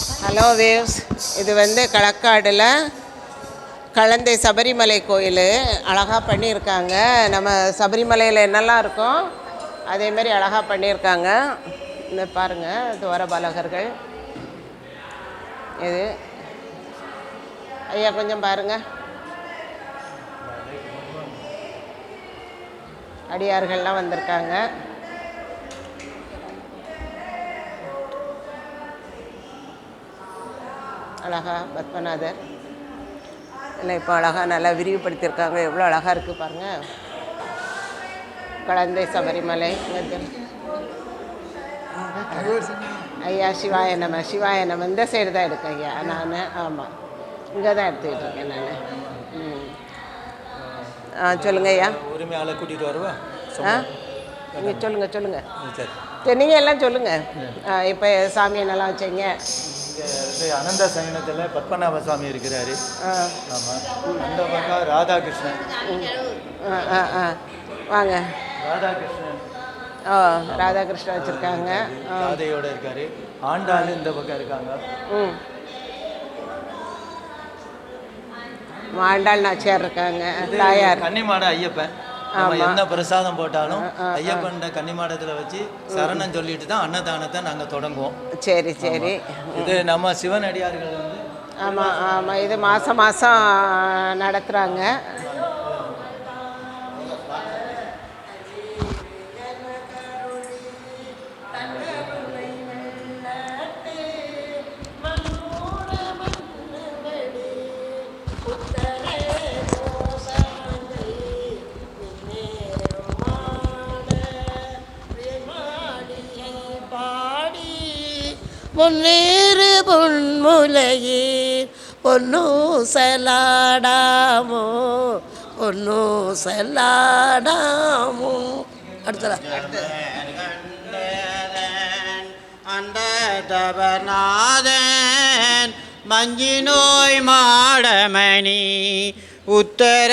Hello waves இது வந்து களக்காடில் கலந்தை சபரிமலை கோயில். அழகாக பண்ணியிருக்காங்க. நம்ம சபரிமலையில் என்னெல்லாம் இருக்கோ அதே மாதிரி அழகாக பண்ணியிருக்காங்க. இந்த பாருங்கள் துவரபாலகர்கள் இது. ஐயா கொஞ்சம் பாருங்கள் அடியார்கள்லாம் வந்திருக்காங்க. அழகா பத்மநாதர். இல்லை இப்போ அழகாக நல்லா விரிவுபடுத்தியிருக்காங்க. எவ்வளோ அழகாக இருக்குது பாருங்கள் குழந்தை சபரிமலை ஐயா சிவாய நம சிவாய இந்த சைடு தான் எடுக்கேன் ஐயா. நான் ஆமாம் இங்கே தான் எடுத்துக்கிட்டு இருக்கேன் நான். ம். ஆ சொல்லுங்கள் ஐயா. உரிமையாளர் கூட்டிகிட்டு வருவா? ஆ? நீங்கள் சொல்லுங்கள் சொல்லுங்கள் சரி. நீங்கள் எல்லாம் சொல்லுங்கள் இப்போ சாமி என்னெல்லாம் வச்சீங்க. வந்து அனந்த சயனத்தில் பத்மநாப சுவாமி இருக்கிறாரு ஆமாம் அந்த பக்கம் ராதாகிருஷ்ணன். வாங்க. ராதாகிருஷ்ணன். ஓ ராதாகிருஷ்ணன் வச்சுருக்காங்க. ராதையோட இருக்காரு. ஆண்டாள் இந்த பக்கம் இருக்காங்க. ம். மாண்டாள் நாச்சியார் இருக்காங்க. தாயார். கன்னிமாட ஐயப்பன். நம்ம என்ன பிரசாதம் போட்டாலும் ஐயப்பன் கன்னிமாடத்தில் வச்சு சரணம் சொல்லிட்டு தான் அன்னதானத்தை நாங்கள் தொடங்குவோம். சரி சரி. இது நம்ம சிவனடியார்கள் வந்து ஆமாம் ஆமாம் இது மாதம் மாதம் நடத்துகிறாங்க பொன்னேறு பொன்முலையீர் பொன்னூசலாடாமோ பொன்னூசலாடாமோ. பொன்னு செல்லாடாமோ அடுத்தல அண்டதபநாதன் மஞ்சி நோய் மாடமணி உத்தர